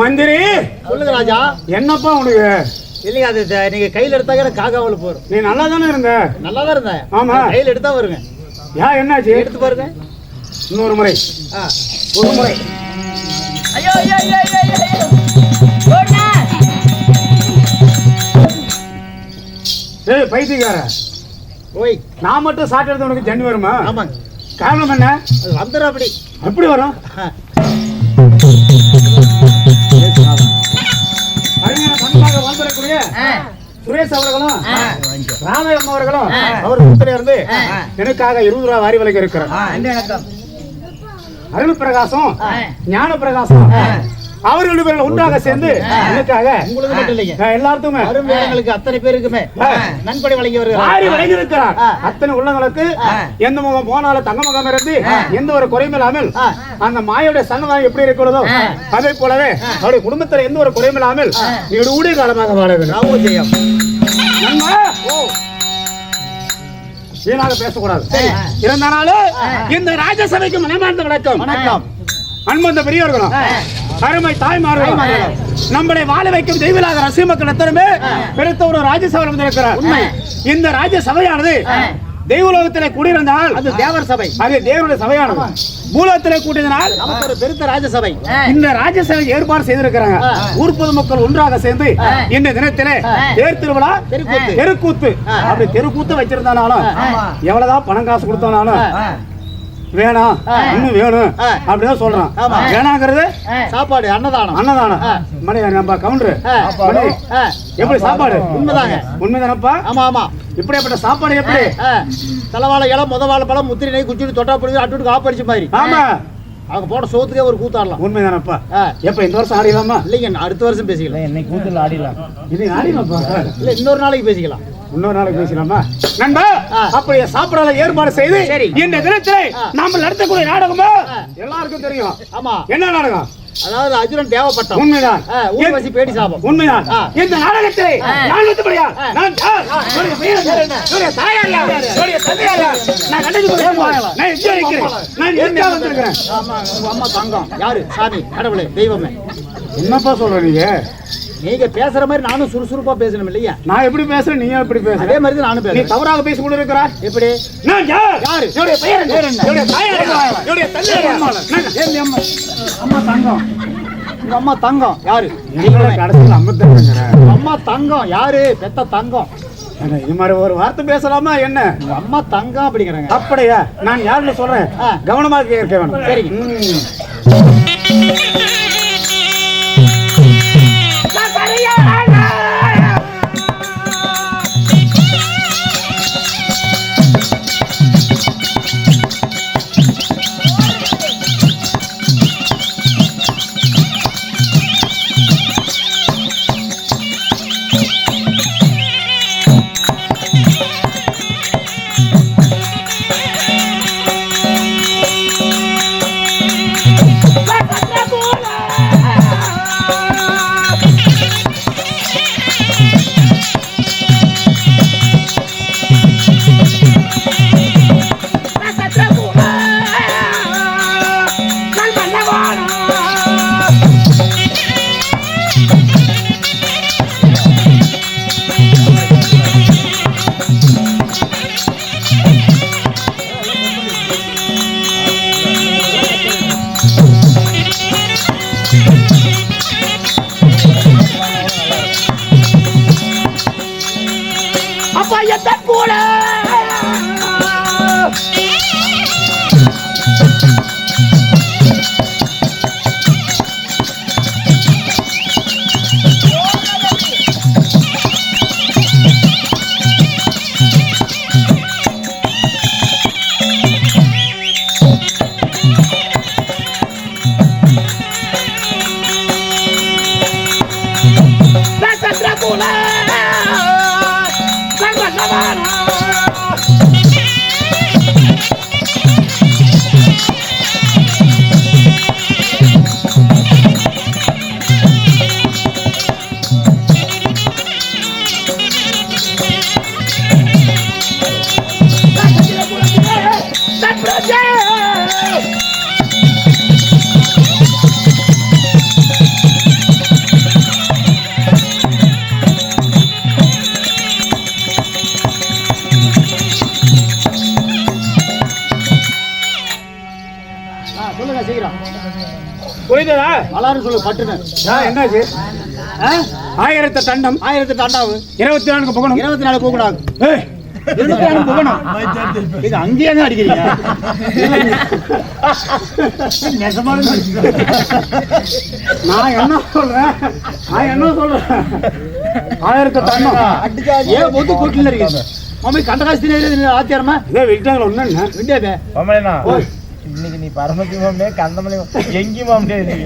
மந்திரி! சொல்லுங்க ராஜா. என்னப்பா உனக்கு? இல்லைங்க அது நீங்க கையில எடுத்தாக்க காகாவில் போறோம் நீ நல்லா தானே இருந்த? நல்லா தான் இருந்தேன். ஆமா. கையில எடுத்தா வருங்க. ஏன் என்னாச்சு? எடுத்து பாருங்க. இன்னொரு முறை. ஒரு முறை. ஐயோ ஐயோ ஐயோ ஐயோ ஐயோ. ஏய் பைத்தியக்கார. ஓய். நான் மட்டும் சாப்பிட்டு எடுத்த உனக்கு ஜன்னி வருமா? ஆமாங்க. காரணம் என்ன? அது வந்துடும் அப்படி. எப்படி வரும்? வந்திருக்கூடிய ஆ, சுரேஷ் அவர்களும். ராமயம் அவர்களும். அவர் கூட்டணி இருந்து. எனக்காக இருபது ரூபா வாரி விலைக்கு இருக்கிறார் அருள் பிரகாசம். ஞான பிரகாசம் ஆ. அவர்கள் ரெண்டு பேரும் ஒன்றாக சேர்ந்து எனக்காக உங்களுக்கு மட்டும் இல்லைங்க. எல்லாத்துக்குமே வரும் அத்தனை பேருக்குமே. நன்கொடை வழங்கி வருகிறார். வாரி வழங்கி இருக்கிறார். அத்தனை உள்ளங்களுக்கு. எந்த முகம் போனாலும் தங்க முகம் இருந்து எந்த ஒரு குறையும் இல்லாமல். அந்த மாயோட சன்னதம் எப்படி இருக்கிறதோ. அதே போலவே அவருடைய குடும்பத்துல எந்த ஒரு குறையும் இல்லாமல் நீடு காலமாக வாழ வேண்டும். நண்பா! வீணாக பேசக்கூடாது. இருந்தாலும் இந்த ராஜசபைக்கு மனமார்ந்த வணக்கம். வணக்கம். அன்பந்த பெரியவர்களும் அருமை தாய்மார்களும் நம்மளை வாழ வைக்கும் தெய்வலாக ரசிக மக்கள் எத்தனைமே பெருத்த ஒரு ராஜ்யசபை வந்திருக்கிறார். இந்த ராஜ்யசபையானது தெய்வலோகத்திலே கூடியிருந்தால் அது தேவர் சபை. அது தேவனுடைய சபையானது. பூலோகத்திலே நமக்கு ஒரு பெருத்த ராஜசபை. இந்த ராஜ்யசபை ஏற்பாடு செய்திருக்கிறாங்க. ஊர் பொதுமக்கள் ஒன்றாக சேர்ந்து இந்த தினத்திலே தேர் திருவிழா தெருக்கூத்து. தெருக்கூத்து. அப்படி தெருக்கூத்து வச்சிருந்தாலும் ஆமா. எவ்வளவுதான் பணம் காசு கொடுத்தாலும் வேணாம் இன்னும் வேணும் ஆ. அப்படிதான் சொல்றான். வேணாங்கிறது. சாப்பாடு அன்னதானம். அன்னதானம். மணி நம்ம கவுண்டரு. ஆ. மணி ஆ. எப்படி சாப்பாடு? உண்மைதாங்க. உண்மைதானப்பா? ஆமா ஆமா. இப்படியாப்பட்ட சாப்பாடு எப்படி? ஆ. தலைவாழை இலை முத வாழை பழம் முத்திரி நெய் குச்சிட்டு தொட்டா பிடிச்சி அட்டுட்டு காப்படிச்ச மாதிரி. ஆமா. அவங்க போட சோத்துக்கே ஒரு கூத்தாடலாம். உண்மைதானப்பா. எப்ப இந்த வருஷம் ஆடிடலாமா? இல்லைங்க அடுத்த வருஷம் பேசிக்கலாம். இன்னைக்கு கூத்துல ஆடிடலாம். இது ஆடிடலாம்ப்பா இல்ல இன்னொரு நாளைக்கு பேசிக்கலாம். இன்னொரு நாளைக்கு பேசலாமா நண்பா ஆ. அப்படியே சாப்பிடாத ஏற்பாடு செய்து சரி. இந்த தினத்திலே. நாம நடத்தக்கூடிய நாடகமா. எல்லாருக்கும் தெரியும். ஆமா. என்ன நாடகம்? அதாவது அர்ஜுனன் தேவைப்பட்டம். உண்மைதான். ஊர்வசி பேடி சாபம். உண்மைதான். இந்த நாடகத்திலே நான் நான் பெயர் என்ன? என்னுடைய தாயார் யார்? தந்தையார் யார்? நான் கண்டது. நான் எங்கே இருக்கிறேன். நான் எங்கே வந்திருக்கிறேன். அம்மா தங்கம். யாரு? சாமி கடவுளே தெய்வமே. என்னப்பா சொல்ற நீங்க? நீங்க பேசுற மாதிரி நானும் சுறுசுறுப்பா பேசணும் இல்லையா? நான் எப்படி பேசுறேன்? நீ எப்படி பேசுற? அதே மாதிரி நானும் பேசுறேன். தவறாக பேசி கொண்டு இருக்கிறாய் எப்படி? நான் யார்? யாரு? என்னுடைய பெயர் என்ன? என்னுடைய தாயார் யார்? என்னுடைய தந்தையார் அம்மா. அம்மா. தங்கம். உங்க அம்மா தங்கம். யாரு? கடைசியில் அம்மத்தேங்கிற உங்க அம்மா தங்கம். யாரு? பெத்த தங்கம். இது மாதிரி ஒரு வார்த்தை பேசலாமா என்ன? அம்மா தங்கம் அப்படிங்கிறாங்க. அப்படியா? நான் யாருன்னு சொல்றேன். கவனமாக இருக்க வேணும். சரிங்க. வளாரும் சொல்லு பட்டுன்னு என்னாச்சு? ஆயிரத்து தண்டம். ஆயிரத்தி தாண்டாவு. இருபத்தி நான்கு புகணும். இருபத்தி நாலு போகக்கூடாது ஏய், இருபத்தி நாலு போகணும். இது அங்கேயே தான் அடிக்கிறீங்க. நான் என்ன சொல்றேன்? நான் என்ன சொல்றேன்? ஆயிரத்து தண்டம். ஏன் பொத்து கூட்டில இருக்கு மம்மி கண்டகாஸ்திரி ஆத்தியாரமா? இதே விட்டாங்களா ஒண்ணு விண்டியாபே மாமனா இன்னைக்கு நீ பரமத்தி மாமனே கந்தமலை எங்கேயும் மாமனே நீ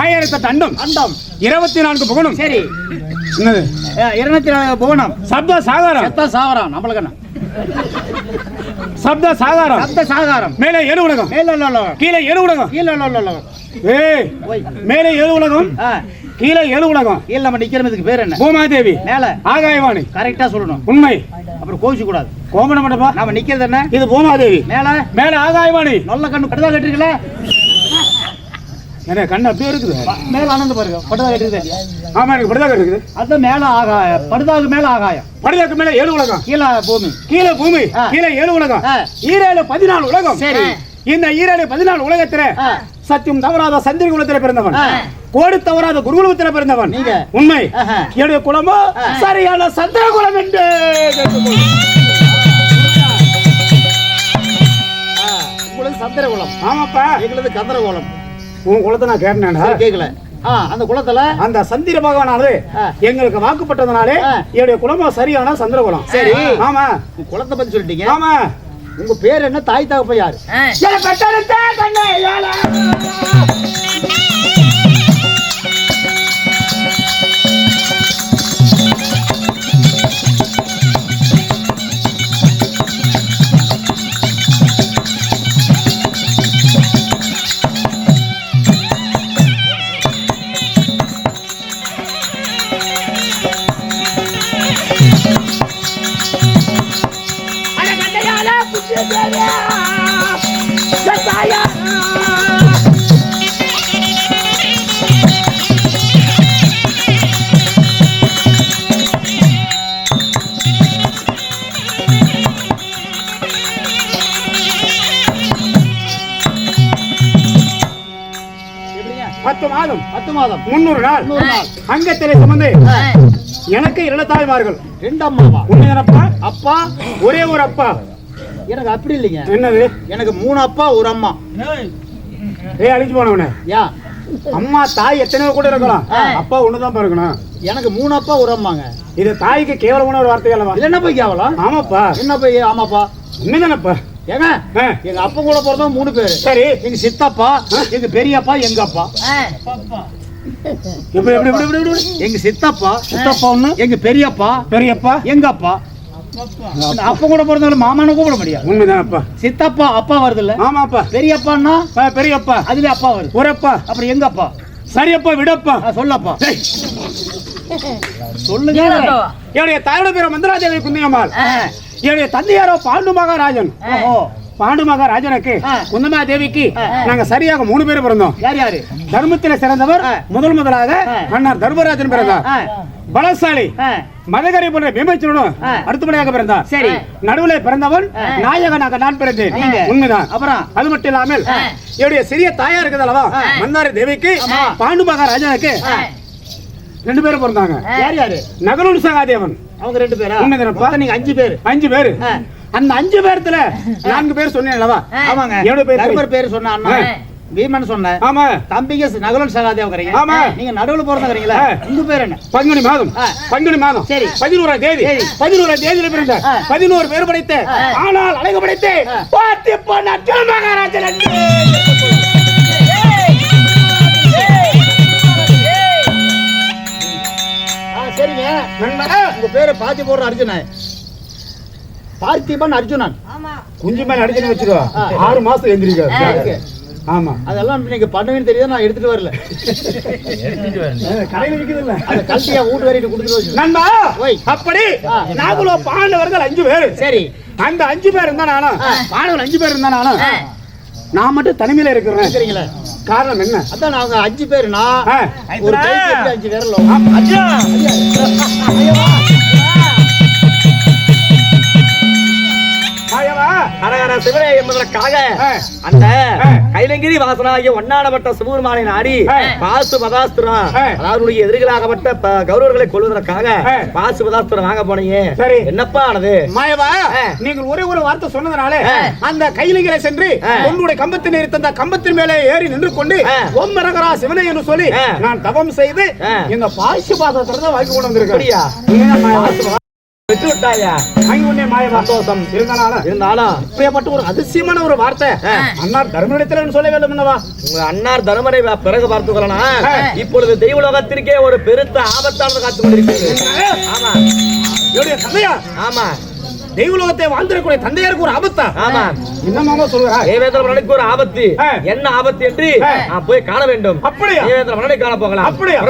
ஆயிரத்து தண்டம். அண்டம் இருபத்தி நான்கு புகணும் சரி. என்னது? இருநூத்தி நாலு புவனம் சப்த சாகாரம் செத்த சாவரம் நம்மளுக்கு என்ன? சப்த சாகாரம். சத்த சாகாரம் மேலே ஏழு உலகம். மேல கீழே ஏழு உலகம். கீழ இல்ல இல்ல ஏய் ஓய் மேலே ஏழு உலகம். கீழே ஏழு உலகம். கீழ நம்ம நிக்கிறதுக்கு பேர் என்ன? பூமாதேவி. மேல. ஆகாயவாணி. கரெக்டா சொல்லணும். உண்மை. அப்புறம் கோவிச்சு கூடாது கோமண மண்டபா நாம நிக்கிறது என்ன? இது பூமாதேவி. மேல. மேல ஆகாயவாணி. நல்ல கண்ணு. படுதா கட்டிருக்கல என்ன கண்ணு அப்படியே இருக்குது. மேல ஆனந்த பாருங்க. படுதா கட்டிருக்குது. ஆமா எனக்கு படுதாக இருக்குது அதான் மேல ஆகாயம். படுதாவுக்கு மேல ஆகாயம். படுதாக்கு மேல ஏழு உலகம். கீழே பூமி. கீழே பூமி. கீழே ஏழு உலகம். ஈரேழு பதினாலு உலகம். சரி. இந்த ஈரேழு பதினாலு உலகத்தில. சத்தியம் தவறாத சந்திர குலத்தில பிறந்தவன். கோடு தவறாத குருகுலத்தில பிறந்தவன். நீங்க. உண்மை. என்னுடைய குலமோ. சரியான சந்திர குலம் என்று சந்திர குலம். ஆமாப்பா. எங்களது கந்தர குலம். உன் குலத்தை நான் கேட்டேன்டா. கேட்கல ஆ அந்த குலத்துல? அந்த சந்திர பகவானானது. எங்களுக்கு வாக்குப்பட்டதுனாலே. என்னுடைய குலமோ சரியான சந்திர குலம். சரி. ஆமா. உங்க குலத்தை பத்தி சொல்லிட்டீங்க. ஆமா. உங்க பேர் என்ன? தாய் தகப்ப யாரு? முன்னூறு நாள். அங்கத்திலே சுமந்து. எனக்கு இரண்டு தாய்மார்கள் ரெண்டு அம்மாவா உண்மையானப்பா அப்பா ஒரே ஒரு அப்பா. எனக்கு அப்படி இல்லைங்க. என்னது? எனக்கு மூணு அப்பா ஒரு அம்மா. ஏய் அழிச்சு போனவனே. ஏன் அம்மா தாய் எத்தனையோ கூட இருக்கலாம். அப்பா ஒண்ணுதான் இருக்கணும் எனக்கு மூணு அப்பா ஒரு அம்மாங்க. இது தாய்க்கு கேவலமான ஒரு வார்த்தை அல்லவா? இல்ல என்ன போய் கேவலம்? ஆமாப்பா. என்ன போய்? ஆமாப்பா. உண்மைதானப்பா. ஏங்க ஆ, எங்க அப்பா கூட பிறந்தவங்க மூணு பேரு. சரி. எங்க சித்தப்பா எங்க பெரியப்பா எங்க அப்பா. எப்படி எப்படி எப்படி எப்படி? எங்க சித்தப்பா சித்தப்பா ஒண்ணு. எங்க பெரியப்பா பெரியப்பா. எங்க அப்பா. அப்பா. கூட பிறந்தவங்க மாமானு கூப்பிட முடியாது. உண்மைதானப்பா. சித்தப்பா அப்பா வருது இல்ல ஆமாப்பா. பெரியப்பான்னா? பெரியப்பா. அதுல அப்பா வருது. ஒரப்பா. அப்புறம் எங்க அப்பா சரியப்பா விடப்பா. சொல்லப்பா. சொல்லுங்க. என்னுடைய தாயோட பேர் மந்திராதேவி குந்தியம்மாள். என்னுடைய தந்தையாரோ பாண்டு மகாராஜன். ஓஹோ. பாண்டு மகாராஜனுக்கு ஆ. குந்தமா தேவிக்கு. நாங்க சரியாக மூணு பேர் பிறந்தோம் யார் யாரு தர்மத்தில சிறந்தவர். முதல் முதலாக. அண்ணார் தர்மராஜன் பிறந்தார் பலசாலி மதகரி போன்ற பீமச்சனும் ஆ. அடுத்தபடியாக பிறந்தார் சரி. நடுவுல பிறந்தவன். நாயகனாக நான் பிறந்தேன். உண்மைதான் அப்புறம் அது மட்டும் இல்லாமல். என்னுடைய சிறிய தாயா இருக்குது அல்லவா. மந்தாரி தேவிக்கு. பாண்டு மகாராஜனுக்கு ஆ, ரெண்டு பேரும் பிறந்தாங்க யார் யாரு நகலூர் சகாதேவன் அவங்க ரெண்டு பேரா உண்மைதானப்பா? நீங்க அஞ்சு பேரு அஞ்சு பேரு. அந்த அஞ்சு பேர்த்துல நான்கு பேர் சொன்னேன் ஆமாங்க. என்னோட பேர் பேர் சொன்னா சொன்னேன் ஆமா. தம்பிங்க நகலன் சகாதேவங்கறீங்க ஆமா. நீங்க நடுவுல பிறந்தங்கறீங்களா உங்க பேர் என்ன? பங்குனி மாதம். பங்குனி மாதம். சரி. பதினோரா தேதி. பதினோரா தேதியில பிறந்த பதினோரு பேர் படைத்த ஆனால் அழகு படைத்த பாத்தி பொண்ணா மகாராஜன். சரிங்க. உங்க பேரை பாத்தி போடுற அர்ஜுனா பார்த்திபன் அர்ஜுனன். குஞ்சு மேல அடிச்சுன்னு வச்சுக்கோ. ஆறு மாசம் எந்திரிக்காது ஆமா. அதெல்லாம் நீங்க பண்ணுவீங்கன்னு தெரியாது? நான் எடுத்துட்டு வரல. கடையில விக்குது இல்ல அந்த கல்வியா வீட்டு வரைக்கும் கொடுத்துட்டு வச்சு நண்பா ஓய். அப்படி நாங்களும் பாண்டவர்கள் அஞ்சு பேர். சரி. அந்த அஞ்சு பேர் இருந்தா நானும் பாண்டவர்கள் அஞ்சு பேர் இருந்தா நானும் நான் மட்டும் தனிமையில இருக்கிறேன். சரிங்களா காரணம் என்ன? அதான் நாங்க அஞ்சு பேர் நான் அஞ்சு விரலும் ஹரஹர சிவனே என்பதற்காக. அந்த. கைலங்கிரி வாசனாகிய ஒன்னானப்பட்ட சிவபெருமானை நாடி. பாசு பதாஸ்திரம் ஆ. அதாவது எதிரிகளாகப்பட்ட கௌரவர்களை கொள்வதற்காக. பாசு பதாஸ்திரம் வாங்க போனீங்க சரி. என்னப்பா ஆனது மாயவா. நீங்கள் ஒரே ஒரு வார்த்தை சொன்னதுனால. அந்த கைலிகளை சென்று. உன்னுடைய கம்பத்தில் இருந்த அந்த கம்பத்தின் மேலே ஏறி நின்று கொண்டு. ஓம் மரகரா சிவனை என்று சொல்லி. நான் தவம் செய்து. இந்த பாசி பாதத்துல தான் வாங்கி கொண்டு வந்திருக்கேன். விட்டு விட்டாயா சந்தோஷம். இருந்தாலும் இப்படியாப்பட்ட ஒரு அதிசயமான ஒரு வார்த்தை. அண்ணா தர்மனிடத்தில் சொல்ல வேண்டும் என்னவா உங்க அன்னார் தருமரை பிறகு பார்த்து கொள்ளலாம். இப்பொழுது தெய்வலோகத்திற்கே ஒரு பெருத்த ஆபத்தானது காத்து கொண்டிருக்கிறது. ஆமா. என்னுடைய தந்தையா? ஆமா. தெய்வலோகத்தை வாழ்ந்திருக்கக்கூடிய தந்தையாருக்கு ஒரு ஆபத்தா? ஆமா. என்னமாமா சொல்லுறா? தேவேந்திர மன்னனுக்கு ஒரு ஆபத்து. என்ன ஆபத்து என்று. நான் போய் காண வேண்டும். அப்படியா? தேவேந்திர மன்னனை காண போகலாம். அப்படியா?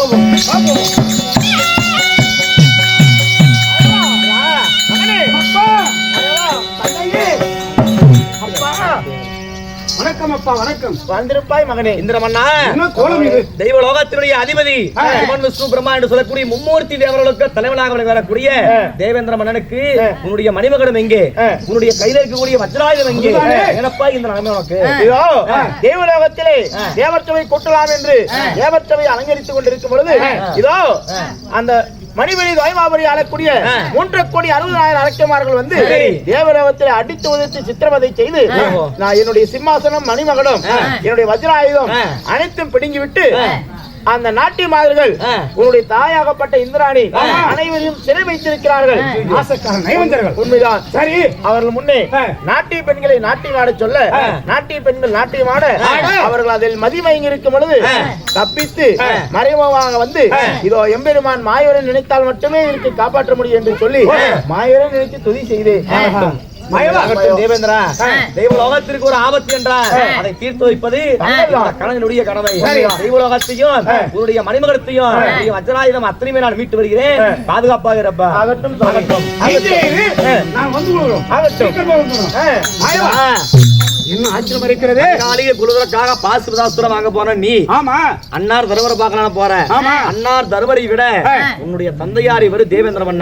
போவோம். வணக்கம் அப்பா வணக்கம். வந்திருப்பாய் மகனே. இந்திர மன்னா என்ன கோலம் இது? தெய்வ லோகத்தினுடைய அதிபதி விஷ்ணு பிரம்மா என்று சொல்லக்கூடிய மும்மூர்த்தி தேவர்களுக்கு தலைவனாக வரக்கூடிய தேவேந்திர மன்னனுக்கு உன்னுடைய மணிமகடம் எங்கே? உன்னுடைய கையில இருக்கக்கூடிய வஜ்ராயுதம் எங்கே. என்னப்பா இந்த நிலைமை உனக்கு? இதோ தேவலோகத்திலே தேவச்சபை கொட்டலாம் என்று தேவச்சபை அலங்கரித்துக் கொண்டிருக்கும் பொழுது இதோ அந்த மணிமணி துவைமாபுரி ஆளக்கூடிய. மூன்று கோடி அறுபதாயிரம் அரக்கமார்கள் வந்து. தேவலோகத்தில் அடித்து உதைத்து சித்திரவதை செய்து. நான் என்னுடைய சிம்மாசனம் மணிமகடம் ஆ. என்னுடைய வஜ்ராயுதம். அனைத்தும் பிடுங்கி விட்டு ஆ. அந்த நாட்டிய மாதர்கள். உன்னுடைய தாயாகப்பட்ட இந்திராணி. அனைவரையும் சிறை வைத்திருக்கிறார்கள் உண்மைதான் சரி அவர்கள் முன்னே. நாட்டிய பெண்களை நாட்டியம் ஆட சொல்ல. நாட்டிய பெண்கள் நாட்டியம் ஆட ஆட. அவர்கள் அதில் மதிமயங்கி இருக்கும் பொழுது. தப்பித்து. மறைமுகமாக வந்து. இதோ எம்பெருமான் மாயவரன் நினைத்தால் மட்டுமே இருக்கு காப்பாற்ற முடியும் என்று சொல்லி ஆ. மாயவரன் நினைத்து துதி செய்து ஆகட்டும் தேவேந்திரா. ஆ. தெய்வ லோகத்திற்கு ஒரு ஆபத்து என்றால் அதை தீர்த்து வைப்பது இந்த கணவனுடைய கடமை. சரி. தெய்வலோகத்தையும் உன்னுடைய மணிமகத்தையும் உன்னுடைய வஜ்ராயுதம் அத்தனையுமே நான் மீட்டு வருகிறேன். பாதுகாப்பாக இருப்பா. ஆகட்டும் ஆகட்டும் இங்கே இரு. நான் வந்து விடுறோம் ஆகட்டும் சீக்கிரமா வந்துடும் ஆ. மாயவா. இன்னும் ஆச்சரியம் இருக்கிறது. காலிக குழுவதற்காக பாசுபதாஸ்திரம் வாங்க போன நீ. ஆமா. அன்னார் தருமரை பார்க்கலாம் போற. ஆமா. அன்னார் தருமரை விட. உன்னுடைய தந்தையார் இவர்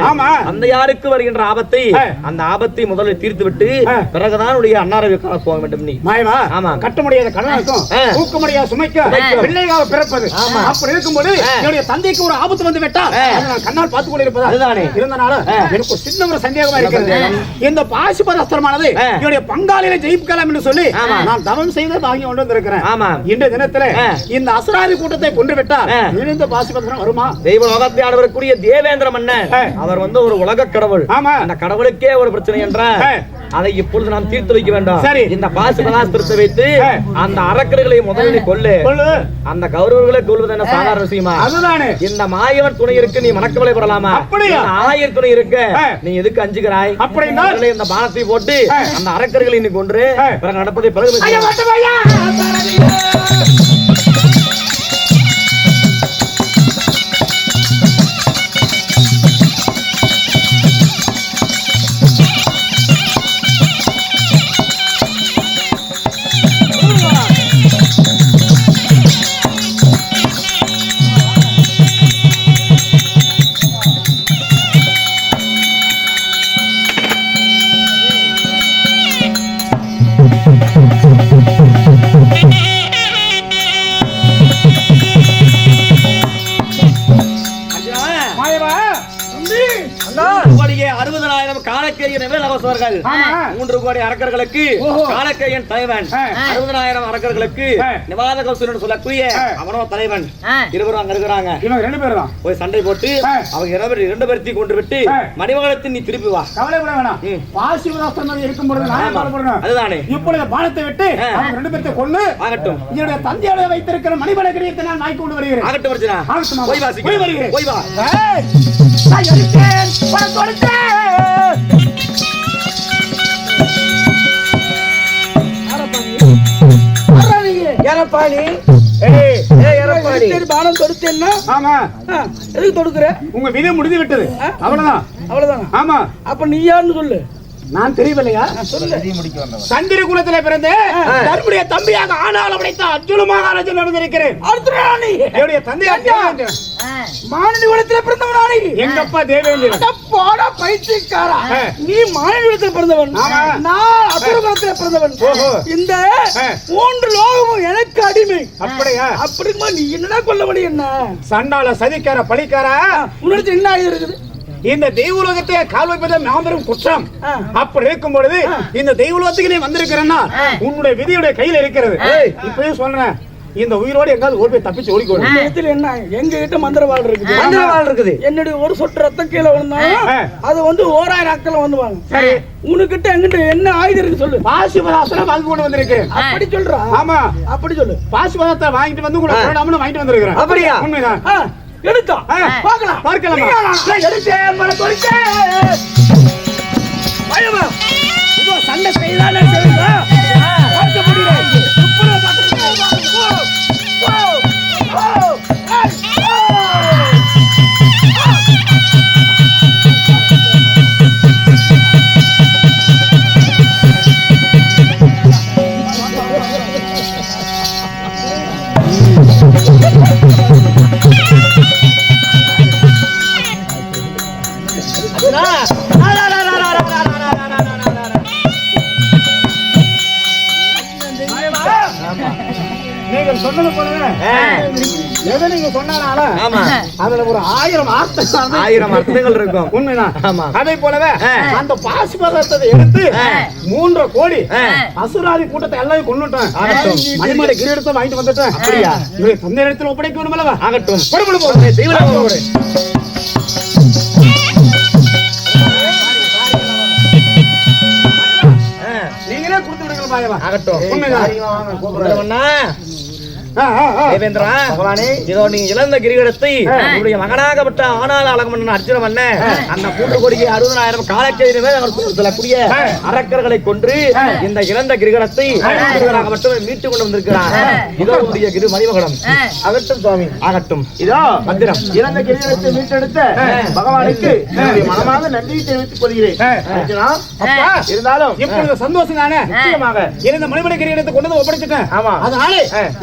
ஆமா. தந்தையாருக்கு வருகின்ற ஆபத்தை. அந்த ஆபத்தை முதலில் தீர்த்து விட்டு ஆ. பிறகுதான் உன்னுடைய அன்னாரை காண போக வேண்டும் நீ மாயவா ஆமா. கட்ட முடியாத கடனுக்கும். தூக்க முடியாத சுமைக்கும். பிள்ளைகாக பிறப்பது அப்படி இருக்கும்போது. என்னுடைய தந்தைக்கு ஒரு ஆபத்து வந்து விட்டா நான் கண்ணால் பார்த்து கொண்டிருப்பதா அதுதானே. இருந்தனால. எனக்கு சின்ன ஒரு சந்தேகமா இருக்கிறது? இந்த பாசுபதாஸ்திரமானது ஆ. என்னுடைய பங்காளியில ஜெயிக்கலாம் என்று சொல்லி. நான் தவம் செய்து வாங்கி கொண்டு வந்திருக்கிறேன் ஆமா. இன்றைய தினத்துல. இந்த அசுராரி கூட்டத்தை கொண்டு விட்டால் ஆ. இந்த பாசுபத்திரம் வருமா தெய்வ லோகத்தை ஆடவரக்கூடிய தேவேந்திர மன்னன். அவர் வந்து ஒரு உலக கடவுள் ஆமா. அந்த கடவுளுக்கே ஒரு பிரச்சனை என்றால் ஆ. அதை இப்பொழுது நாம் தீர்த்து வைக்க வேண்டும் சரி. இந்த பாசு பதாஸ்திரத்தை வைத்து. அந்த அரக்கர்களை முதலில் சொல்லு அந்த கௌரவர்களை கொள்வது என்ன சாதாரண விஷயமா அதுதானே இந்த மாயவன் துணை இருக்கு நீ மணக்கவலை பெறலாமா அப்படியா? இந்த ஆயிரம் துணை இருக்கு. நீ எதுக்கு அஞ்சுகிறாய் அப்படின்னா? இந்த பானத்தை போட்டு. அந்த அரக்கர்களை நீ கொன்று. பிறகு நடப்பதை பிறகு ஆமா. மூன்று கோடி அரக்கர்களுக்கு. காலக்கேயன் தலைவன் ஆ. அறுபதனாயிரம் அரக்கர்களுக்கு ஆ. நிவாதகசுரன் சொல்லக்கூடிய. அவனோ தலைவன் இருவரும் அங்க இருக்கிறாங்க ரெண்டு பேரும் போய் சண்டை போட்டு. அவங்க இரண்டு இரண்டு பேர்த்தையும் கொண்டு விட்டு ஆ. மணிமகலத்தின் நீ திருப்பி வா கவலைப்பட வேணாம். பாசிவதாஸ்திரம் இருக்கும் பொழுது அதுதானே இப்பொழுது பானத்தை விட்டு ரெண்டு பேர்த்தை கொண்டு ஆகட்டும் என்னுடைய தந்தையோட வைத்திருக்கிற மணிமலை கிரியத்தை நான் நாய்க்கு கொண்டு வருகிறேன் ஆகட்டும் ஆகட்டும், போய் வா போய். வருகிறேன். போய் வா நான் எடுத்தேன் பணம் கொடுத்தேன் ஏய் ஏய் எரப்பாணி பானம் தொடுத்தேன்னா? ஆமா. எதுக்கு தொடுக்குற? உங்க விதி முடிந்து விட்டது. அவ்வளவுதான். அவ்வளவுதானா? ஆமா. அப்ப நீ யாருன்னு சொல்லு. நான் தெரியவில்லையா? சொல்லு. சந்திர குலத்திலே பிறந்து தன்னுடைய தம்பியாக ஆனாலும் படைத்த அர்ஜுன மகாராஜன் நடந்திருக்கிறேன். என்னுடைய தேவேந்திரன். மானடி குலத்துல பிறந்தவனானி எங்கப்பா தேவேந்திரன்? போடா பைத்தியக்காரா. நீ குலத்துல பிறந்தவன். நான் அசுர குலத்துல பிறந்தவன். இந்த. மூன்று லோகமும் எனக்கு அடிமை. அப்படியா? அப்படிமா நீ என்னடா கொல்ல முடியும் என்ன? சண்டால சதிக்கார பழிக்காரா? உன்னிடத்து என்ன இருக்குது? இந்த தெய்வலோகத்தை கால் வைப்பது மாபெரும் குற்றம். அப்படி இருக்கும் பொழுது இந்த தெய்வலோகத்துக்கு நீ வந்திருக்கிறன்னா உன்னுடைய விதியுடைய கையில இருக்கிறது. இப்பவே சொல்றேன். இந்த உயிரோடு எங்காவது ஓடி போய் தப்பிச்சு ஓடிக்கோடு இந்த இடத்துல என்ன எங்க கிட்ட மந்திரவாள் இருக்குது. மந்திரவாள் இருக்குது. என்னுடைய ஒரு சொட்டு ரத்தம் கீழே விழுந்தாலும். அது வந்து ஓராயிரம் ஆட்கள் வந்துவாங்க சரி. உனக்கிட்ட எங்கிட்ட என்ன ஆயுதம் இருக்கு சொல்லு. பாசிபதாசனம் வாங்கி கொண்டு வந்திருக்கிறேன் அப்படி சொல்றா? ஆமா. அப்படி சொல்லு. பாசிபதத்தை வாங்கிட்டு வந்து கூட வாங்கிட்டு வந்திருக்கிறேன். அப்படியா? உண்மைதான். ஆ, எடுத்தா? ஆ. பார்க்கலாம். பார்க்கலாமா? எடுத்தேன் பணம் கொடுத்தேன் பயமா? இதோ சண்டை செய்யலான்னு செய்யுங்க பார்க்க முடியல. துப்புரவு பார்த்துட்டு சொன்னாலும் ஆமா. அதுல ஒரு ஆயிரம் ஆஸ்தம் ஆயிரம் அர்த்தங்கள் இருக்கும். உண்மைதான். ஆமா. அதே போலவே. அந்த பாசிபதத்தை எடுத்து. மூன்றரை கோடி. அசுராதி கூட்டத்தை எல்லாம் கொண்டுட்டேன். மணிமலை கிரீடத்தை வாங்கிட்டு வந்துட்டேன். அப்படியா? இவரை தந்தை இடத்துல ஒப்படைக்க ஆகட்டும். நீங்களே கொடுத்து விடுங்க ஆகட்டும். உண்மைதான். இதோ நீங்க இழந்த கிரீடத்தை உங்களுடைய மகனாகப்பட்ட ஆனால அழகமன்னன் அர்ஜுன மன்னன் அந்த மூன்று கோடிக்கு அறுபதாயிரம் காலக்கெதிரமே சொல்லக்கூடிய அரக்கர்களை கொன்று இந்த இழந்த ஒருவராக மட்டும் மீட்டு கொண்டு வந்திருக்கிறார். இதோ உங்களுடைய கிரு மணிமகடம் அகட்டும் சுவாமி ஆகட்டும். இதோ பத்திரம் இறந்த கிரீடத்தை மீட்டெடுத்த பகவானுக்கு மனமார்ந்த நன்றியை தெரிவித்துக் கொள்கிறேன். இருந்தாலும் இப்பொழுது சந்தோஷம் தானே? நிச்சயமாக. இருந்த மணிமலை கிரீடத்தை கொண்டு வந்து ஒப்படைச்சிட்டேன். ஆமா. அதனால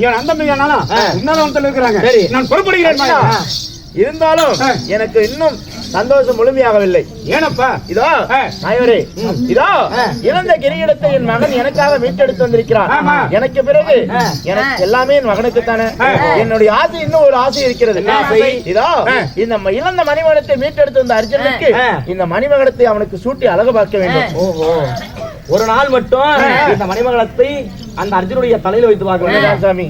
என் இருக்கிறாங்க. நான் புறப்படுகிறேன். இருந்தாலும். எனக்கு இன்னும் சந்தோஷம் முழுமையாகவில்லை ஏனப்பா இதோ. நாயவரே இதோ இழந்த கிரீடத்தை என் மகன் எனக்காக மீட்டெடுத்து வந்திருக்கிறான். எனக்கு பிறகு எனக்கு எல்லாமே என் மகனுக்கு தானே. என்னுடைய ஆசை இன்னும் ஒரு ஆசை இருக்கிறது? இதோ. இந்த இழந்த மணிமகனத்தை மீட்டெடுத்து வந்த அர்ஜுனுக்கு ஆ. இந்த மணிமகனத்தை அவனுக்கு சூட்டி அழகு பார்க்க வேண்டும் ஓஹோ ஒரு நாள் மட்டும் இந்த மணிமகனத்தை அந்த அர்ஜுனுடைய தலையில வைத்து பார்க்க வேண்டும் சாமி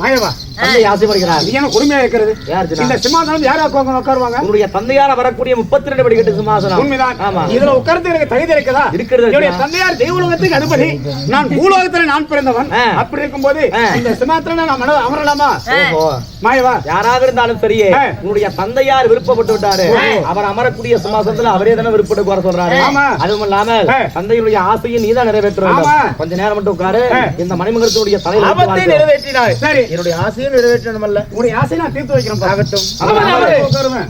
மாயவா தந்தை ஆசைப்படுகிறார் இது என்ன கொடுமையா இருக்கிறது? யார் அர்ஜுனா? இந்த சிம்மாசனம் யார் உட்கார்ந்து உட்காருவாங்க? உன்னுடைய தந்தையார வரக்கூடிய முப்பத்தி ரெண்டு படிக்கட்டு சிம்மாசனம். உண்மைதான். ஆமா. இதுல உட்கார்ந்து எனக்கு தகுதி இருக்குதா? இருக்கிறது என்னுடைய இருக்குதா? தந்தையார் தெய்வலோகத்துக்கு அதிபதி நான் பூலோகத்துல நான் பிறந்தவன். ஆ. அப்படி இருக்கும்போது ஆ. இந்த சிம்மாசனம் நான் மன அமரலாமா? ஓஹோ. மாயவா? யாராக இருந்தாலும் சரியே ஆ. உன்னுடைய தந்தையார் விருப்பப்பட்டு விட்டாரு. அவர் அமரக்கூடிய சிம்மாசனத்துல அவரே தானே விருப்பப்பட்டு வர சொல்றாரு. ஆமா. அதுவும் இல்லாமல் ஆ. தந்தையுடைய ஆசையை நீதான் நிறைவேற்ற வேண்டும். ஆமா. கொஞ்ச நேரம் மட்டும் உட்காரு. இந்த மணிமகரத்தினுடைய தலையில வைத்து ஆபத்தை வாழ்த்து. ஆசையும் நிறைவேற்றணும் அல்ல உங்களுடைய ஆசையை நான் தீர்த்து வைக்கிறேன். ஆகட்டும். ஆமா, உட்காருவேன்.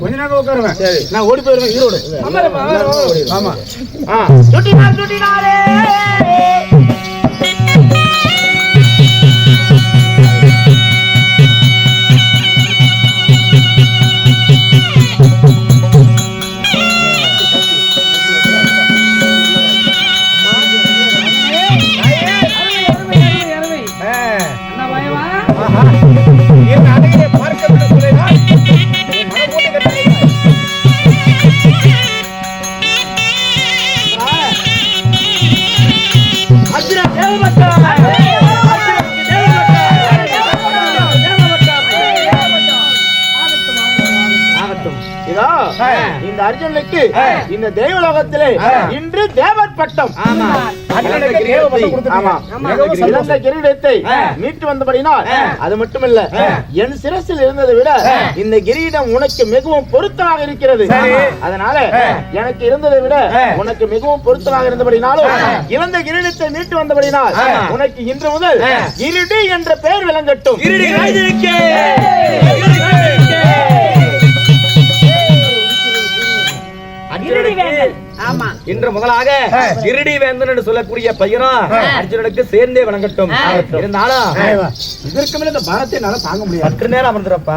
கொஞ்ச நேரம் உட்காருவேன் சரி. நான் ஓடி போயிருவேன் ஈரோடு. ஆமா ஆ. இந்த அர்ஜுனனுக்கு இந்த தேவலோகத்திலே இன்று தேவர் பட்டம். இழந்த கிரீடத்தை மீட்டு வந்தபடினால் அது மட்டுமல்ல என் சிரசில் இருந்ததை விட இந்த கிரீடம் உனக்கு மிகவும் பொருத்தமாக இருக்கிறது. அதனால எனக்கு இருந்ததை விட உனக்கு மிகவும் பொருத்தமாக இருந்தபடினாலும் இழந்த கிரீடத்தை மீட்டு வந்தபடினால் உனக்கு இன்று முதல் இருடி என்ற பெயர் விளங்கட்டும். இன்று முதலாக இருடி வேந்தன் என்று சொல்லக்கூடிய பெயரும் அர்ஜுனனுக்கு சேர்ந்தே வணங்கட்டும். இருந்தாலும் இதற்கு மேல இந்த பாரத்தை என்னால தாங்க முடியாது. சற்று நேரம் அமர்ந்துறப்பா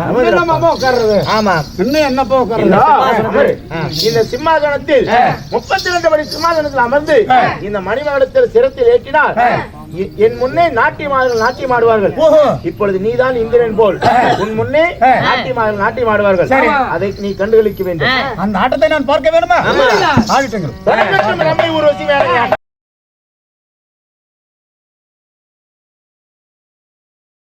உட்கார்றது? ஆமா. இன்னும் என்னப்பா உட்கார்றது? இந்த சிம்மாசனத்தில் முப்பத்தி ரெண்டு படி சிம்மாசனத்தில் அமர்ந்து இந்த மணிமகடத்தில் சிரத்தில் ஏற்றினார் எ- என் முன்னே நாட்டியமாடுகள் நாட்டியமாடுவார்கள். இப்பொழுது நீதான் இந்திரன் போல். உன் முன்னே நாட்டியமாடுகள் நாட்டியமாடுவார்கள். அதை நீ கண்டுகளிக்க வேண்டும். அந்த ஆட்டத்தை நான் பார்க்க வேணுமா? ஆடிட்டுங்கள் நம்மை ஊர்வசி வேலையாட்டம்